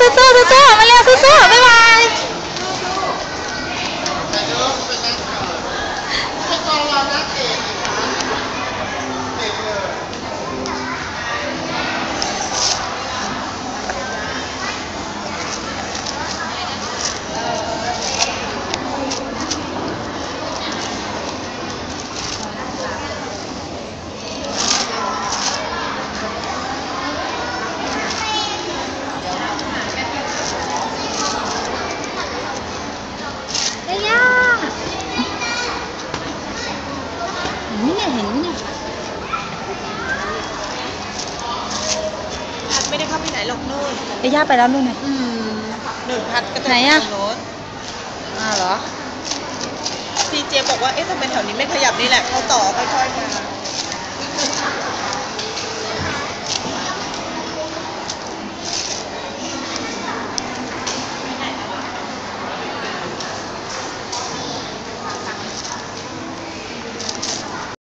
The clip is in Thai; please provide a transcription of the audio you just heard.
是坐是坐我们俩是坐对吧 เข้าไปไหนหรอกนู่นเฮ้ยย่าไปแล้วนู่นน่ะอืมหนึ่งพัดก็จะไหนอะ ตรงโน้นอ้าวเหรอซีเจบอกว่า เอ๊ะทำไมแถวนี้ไม่ขยับนี่แหละ เขาต่อค่อยๆมา